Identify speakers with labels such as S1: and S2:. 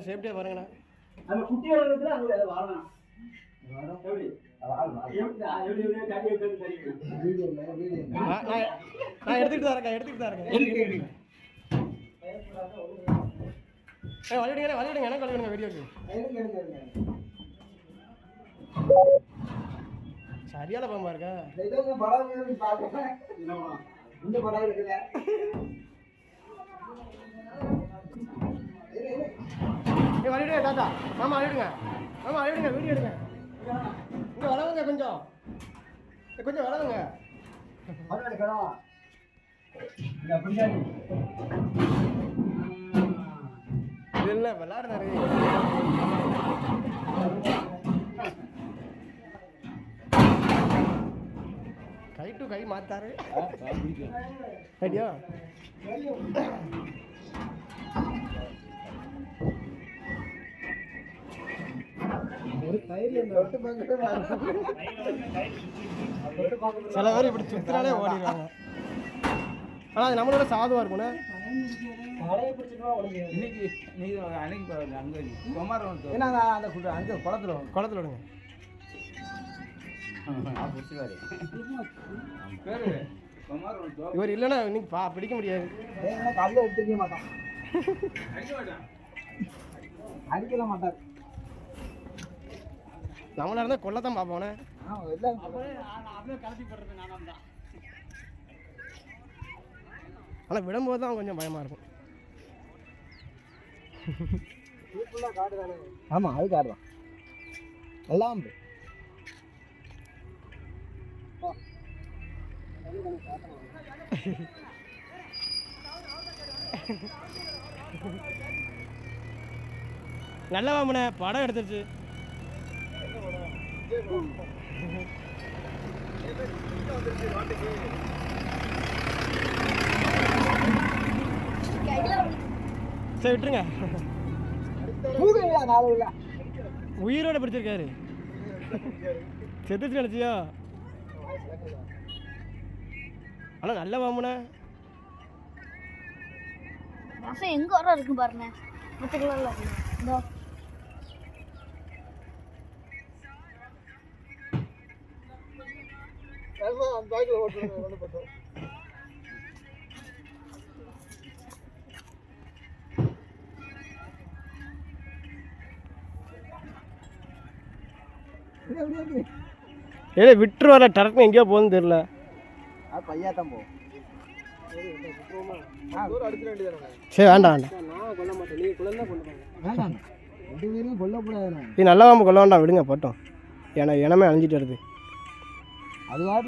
S1: சேஃப்டியாக பாருங்கண்ணா.
S2: அந்த குட்டி வளர்றதுல அங்க அதை வாழலாம்
S1: நான் எடுத்துக்கிட்டு தான் இருக்கேன் எடுத்துக்கிட்டு தான் இருக்கேன். வழிவிடுங்க வழிவிடுங்க எனக்கு வழிவிடுங்க வீடியோக்கு சரியான பாம்பா இருக்கா?
S2: இந்த படம் இருக்குல்ல
S1: ஏ வழிவிடுங்க தாத்தா மாமா வழிவிடுங்க மாமா வழிவிடுங்க வீடியோ எடுங்க. இங்கே வளவுங்க கொஞ்சம். கொஞ்சம் வளவுங்க இல்லை விளாடுறாரு? Guy to guy மாத்தாரு. ஐடியா சில பேர் இப்படி சுத்தினாலே ஓடிடுவாங்க. ஆனால் அது நம்மளோட சாதுவாக இருக்கும்ண்ணே
S3: இன்னைக்கு நீ அன்னைக்கு அங்கே குமாரம்
S2: ஏன்னா அந்த குடு அங்கே குளத்துல
S1: குளத்துல விடுங்க. இவர் இல்லைன்னா இன்னைக்கு பா பிடிக்க முடியாது.
S2: கல்ல எடுத்துக்க மாட்டான்.
S3: அடிக்க மாட்டான்.
S2: அடிக்கல மாட்டார்.
S1: நம்மளா இருந்தால் கொல்லத்தான் பார்ப்போண்ணே
S2: ஆ எல்லாம்
S1: ஆனால் விடும்போது தான் கொஞ்சம் பயமாக இருக்கும்.
S2: ஆமா அது காடு தான். எல்லாம்
S1: நல்ல வாமனே படம் எடுத்துருச்சு. சரி விட்டுருங்க. உயிரோட பிடிச்சிருக்காரு. செத்துச்சு நினச்சியா? ஆனால் நல்ல வாமனே
S4: ரசம் எங்க வர இருக்கு பாருங்க. மற்ற கலர்ல இந்த
S2: அந்த பாக்கில் ஓட்டு
S1: விட்டுரு வர டரக்கு எங்கேயோ போகுதுன்னு
S2: அது பையா தான் போ.
S1: சரி வேண்டாம் வேண்டாம்.
S2: நான் கொல்ல மாட்டேன். நீ குழந்தை கொண்டு வேண்டாம்
S1: நல்ல விடுங்க போட்டோம். ஏன்னா இனமே அழிஞ்சிட்டு வருது.
S2: அது